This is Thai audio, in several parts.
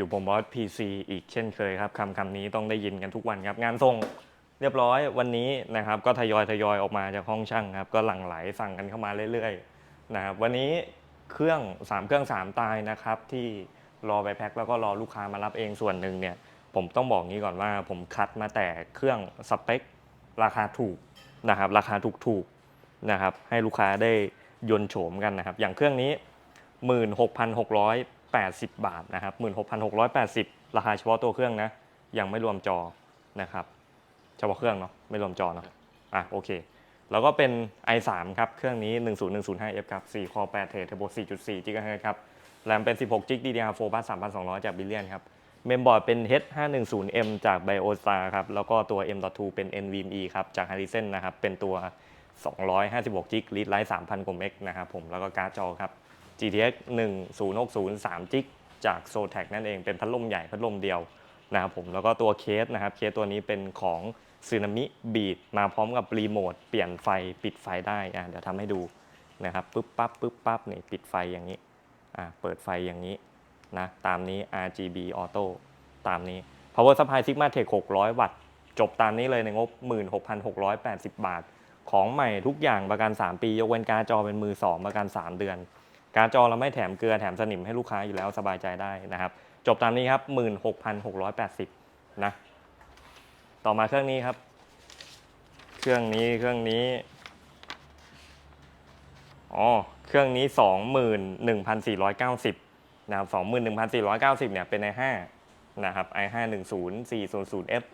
อยู่ผมบอสพีซีอีกเช่นเคยครับคำคำนี้ต้องได้ยินกันทุกวันครับ งานส่งเรียบร้อยวันนี้นะครับ ก็ทยอยทยอยออกมาจากห้องช่างครับ ก็หลั่งไหลสั่งกันเข้ามาเรื่อยๆนะครับวันนี้เครื่อง 3 เครื่อง 3 ตายนะครับ ที่รอไปแพ็คแล้วก็รอลูกค้ามารับเองส่วนหนึ่งเนี่ย ผมต้องบอกงี้ก่อนว่าผมคัดมาแต่เครื่องสเปค ราคาถูกนะครับ ราคาถูกๆนะครับ ให้ลูกค้าได้ยนโฉมกันนะครับ อย่างเครื่องนี้ 1,680 บาทนะครับ 16,680 ราคาเฉพาะตัวเครื่องนะ ยังไม่รวมจอนะครับ เฉพาะเครื่องเนาะ ไม่รวมจอเนาะ อะโอเค แล้วก็เป็น i3 ครับ เครื่องนี้ 10105F ครับ 4 core 8 t h r e a d Turbo 4.4 GHz ครับ แรมเป็น 16 GB DDR4 บัส3,200 จากบิลเลียนครับ เมมบอร์ดเป็น H510M จาก BioStar ครับ แล้วก็ตัว M.2 เป็น NVMe ครับ จาก Hisense นะครับ เป็นตัว 256 g b read write 3,000 กว่าเมกนะครับผม แล้วก็การ์ดจอครับ GTX 1060 3 g b จาก Zotac นั่นเองเป็นพัดลมใหญ่พัดลมเดียวนะครับผมแล้วก็ตัวเคสนะครับเคสตัวนี้เป็นของซึนามิบีดมาพร้อมกับรีโมทเปลี่ยนไฟปิดไฟได้อะเดี๋ยวทำให้ดูนะครับปึ๊บปั๊บปึ๊บปั๊บนี่ปิดไฟอย่างนี้อะเปิดไฟอย่างนี้นะตามนี้ RGB Auto ตามนี้ Power Supply Sigma Tech 600 วัตต์ จบตามนี้เลยในงบ 16,680 บาท ของใหม่ทุกอย่างประกัน 3 ปี ยกเว้นการ์ดจอเป็นมือ 2 ประกัน 3 เดือน การจอเราไม่แถมเกลือแถมสนิมให้ลูกค้าอยู่แล้วสบายใจได้นะครับ จบตามนี้ครับ 16,680 นะ ต่อมาเครื่องนี้ครับ เครื่องนี้เครื่องนี้อ๋อเครื่องนี้ 21,490 นะครับ 21,490 เนี่ยเป็น i5 นะครับ i5 10400F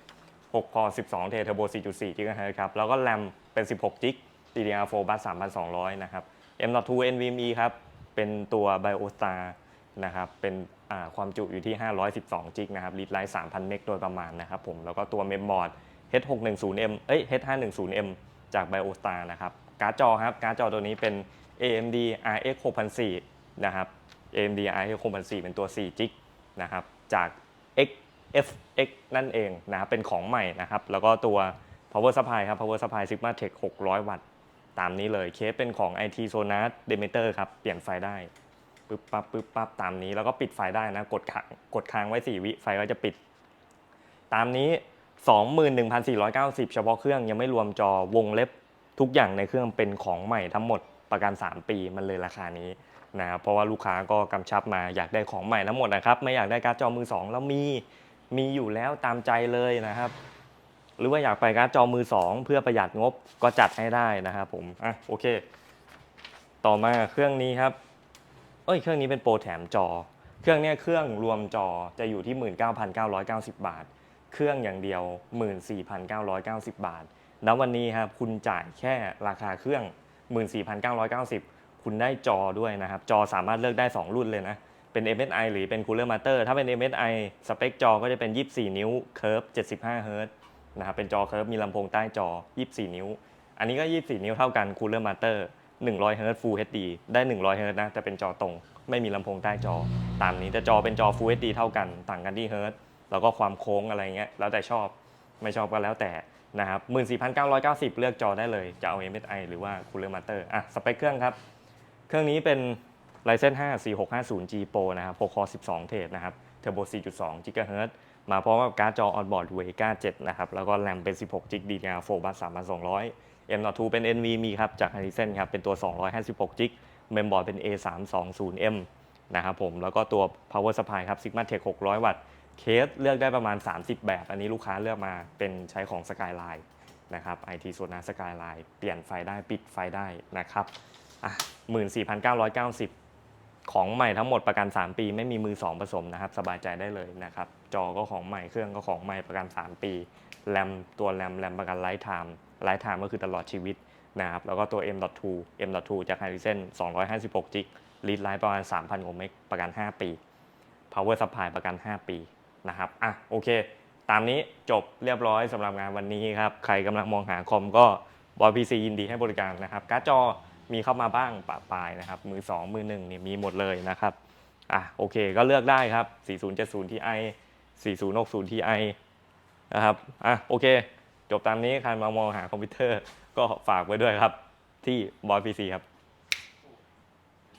6 core 12 t b Turbo 4.4 GHz ครับ แล้วก็แรมเป็น 16 g b DDR4 บัส 3,200 นะครับ M.2 NVMe ครับ เป็นตัว BioStar นะครับเป็นความจุอยู่ที่ 512 g b นะครับ read write 3,000 เมกโดยประมาณนะครับผมแล้วก็ตัวเมมบอร์ด H610M เอ้ย H510M จาก BioStar นะครับการ์ดจอครับการ์ดจอตัวนี้เป็น AMD RX 6004นะครับ AMD RX 6004เป็นตัว4 g b นะครับจาก XFX นั่นเองนะครับเป็นของใหม่นะครับแล้วก็ตัว power supply ครับ power supply Sigma Tech 600 วัตต์ ตามนี้เลยเคสเป็นของ IT Sonar Demeter ครับ เปลี่ยนไฟได้ปึ๊บปั๊บปึ๊บปั๊บตามนี้ แล้วก็ปิดไฟได้นะ กดค้างกดค้างไว้ 4 วิไฟก็จะปิด ตามนี้ 21,490 เฉพาะเครื่องยังไม่รวมจอวงเล็บทุกอย่างในเครื่องเป็นของใหม่ทั้งหมดประกัน 3 ปีมันเลยราคานี้นะครับเพราะว่าลูกค้าก็กำชับมาอยากได้ของใหม่ทั้งหมดนะครับ ไม่อยากได้การ์ดจอมือ2แล้วมีมีอยู่แล้วตามใจเลยนะครับ หรือว่าอยากไปการ์ดจอมือ 2 เพื่อประหยัดงบก็จัดให้ได้นะครับผมอะโอเค ต่อมาเครื่องนี้ครับเอ้ยเครื่องนี้เป็นโปรแถมจอ เครื่องเนี้ยเครื่องรวมจอจะอยู่ที่ 19,990 บาท เครื่องอย่างเดียว 14,990 บาทแล้ววันนี้ครับคุณจ่ายแค่ราคาเครื่อง 14,990 คุณได้จอด้วยนะครับ จอสามารถเลือกได้ 2 รุ่นเลยนะ เป็น MSI หรือเป็น Cooler Master ถ้าเป็น MSI สเปคจอก็จะเป็น 24 นิ้ว Curve 75 Hz นะครับเป็นจอ Curve มีลำโพงใต้จอ 24 นิ้ว อันนี้ก็ 24 นิ้วเท่ากัน Cooler Master 100 Hz Full HD ได้ 100 Hz นะแต่เป็นจอตรง ไม่มีลำโพงใต้จอ ตามนี้แต่จอเป็นจอ Full HD เท่ากัน ต่างกันที่ Hz แล้วก็ความโค้งอะไรเงี้ยแล้วแต่ชอบไม่ชอบก็แล้วแต่นะครับ14,990 เลือกจอได้เลยจะเอา MSI หรือว่า Cooler Master อะสเปคเครื่องครับ เครื่องนี้เป็น Ryzen 5 4650G Pro นะครับ 6 core 12 เทรดนะครับ Turbo 4.2 GHz มาพร้อมกับการ์ดจอ onboard Vega 7นะครับ แล้วก็แรมเป็น 16 g b DDR4 บัส3,200 M.2 เป็น NVMe ครับ จาก Hisense ครับ เป็นตัว 256 g b เมมบอร์ดเป็น A320M นะครับผม แล้วก็ตัว power supply ครับ Sigma Tech 600 วัตต์ เคสเลือกได้ประมาณ 30 แบบ อันนี้ลูกค้าเลือกมาเป็นใช้ของ Skyline นะครับ IT Sonar Skyline เปลี่ยนไฟได้ปิดไฟได้นะครับอะ14,990 ของใหม่ทั้งหมดประกัน 3 ปี ไม่มีมือ 2 ผสมนะครับ สบายใจได้เลยนะครับ จอก็ของใหม่เครื่องก็ของใหม่ประกัน 3 ปีแรมตัวแรมแรมประกันไลฟ์ไทม์ไลฟ์ไทม์ก็คือตลอดชีวิตนะครับแล้วก็ตัว M.2 M.2 จาก Hisense 256 g b รีดไลฟ์ประมาณ 3,000กว่าเมกประกัน 5 ปี Power Supply ประกัน 5 ปีนะครับอะโอเค ตามนี้จบเรียบร้อยสำหรับงานวันนี้ครับ ใครกำลังมองหาคอมก็บอยพีซียินดีให้บริการนะครับการ์ดจอ มีเข้ามาบ้างปะปลายนะครับ มือ 2 มือ1เนี่ยมีหมดเลยนะครับอะโอเคก็เลือกได้ครับ 4070 Ti 4060 Ti นะครับอะโอเค จบตามนี้ใครมามองหาคอมพิวเตอร์ก็ฝากไว้ด้วยครับ ที่บอยพีซีครับ